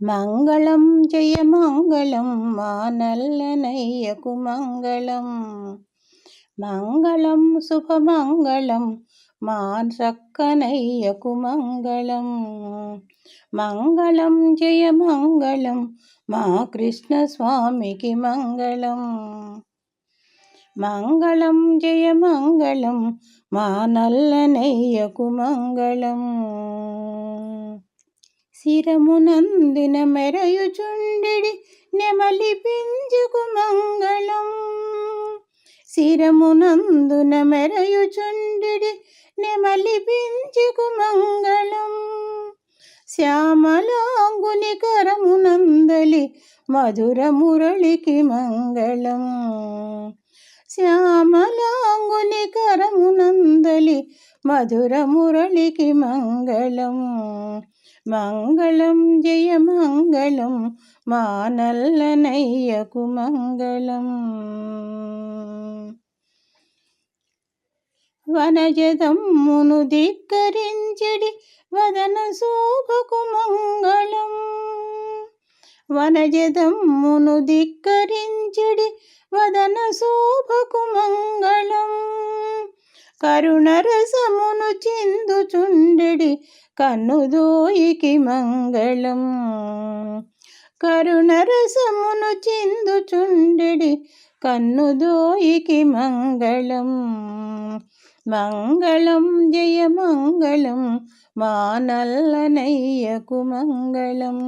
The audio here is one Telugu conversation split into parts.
మంగళం జయ మంగళం మా నల్లనయ్యకు మంగళం. మంగళం శుభమంగళం మా చక్కనయ్యకు మంగళం. మంగళం జయ మంగళం మా కృష్ణస్వామికి మంగళం. మంగళం జయ మంగళం మా నల్లనయ్యకు మంగళం. శిరమునందిన మెరయుచుండెడి నెమలి పింజుకు మంగళం. శిరమునందున మెరయుచుండెడి నెమలి పింజుకు మంగళం. శ్యామలాంగుని కరమునందలి మధుర మురళికి మంగళం. శ్యామలాంగుని కరమునందలి మధుర మురళికి మంగళం. మంగళం జయ మంగళం మా నల్లనయ్యకు మంగళం. వనజదమ్మును ధిక్కరించడి వదన శోభకు మంగళం. వనజదమ్మును ధిక్కరించడి వదన శోభకు మంగళం. కరుణరసమును చిందుచుండెడి కన్నుదోయికి మంగళం. కరుణరసమును చిందుచుండెడి కన్నుదోయికి మంగళం. మంగళం జయ మంగళం మా నల్లనయ్యకు మంగళం.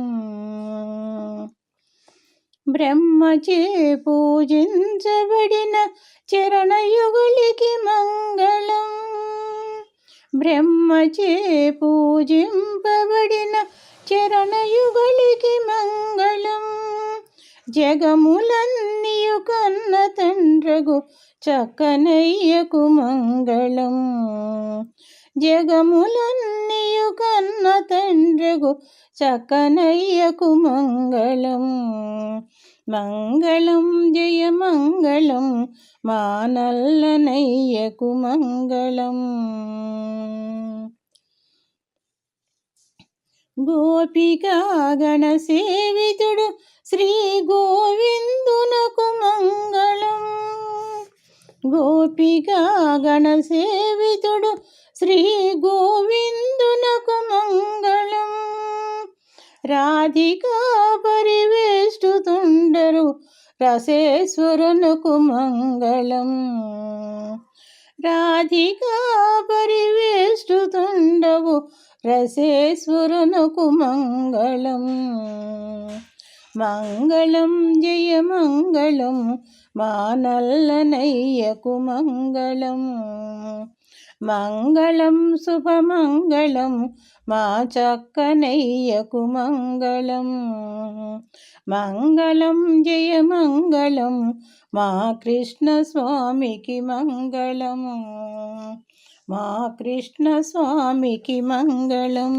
బ్రహ్మచే పూజించబడిన చరణయుగులికి మంగళం. బ్రహ్మచే పూజింపబడిన చరణయుగులికి మంగళం. జగములన్నీయు కన్న తండ్రగు చక్కనయ్యకు మంగళం. జగములన్నీయు కన్న తండ్రగు చకనయ్యకు మంగళం. మంగళం జయ మంగళం మానల్లనయ్యకు మంగళం. గోపికా గణసేవితుడు శ్రీ గోవిందునకు మంగళం. గోపికా గణసేవితుడు శ్రీ గోవింద రాధికా పరివేష్టుతుండరు రసేశ్వరునకు మంగళం. రాధికా పరివేష్టుతుండవు రసేశ్వరునకు మంగళం. మంగళం జయ మంగళం మా నల్లనయ్యకు మంగళం. మంగళం శుభమంగళం మా చక్కనయ్యకు మంగళం మంగళం జయమంగళం మా కృష్ణస్వామికి మంగళము మా కృష్ణస్వామికి మంగళం.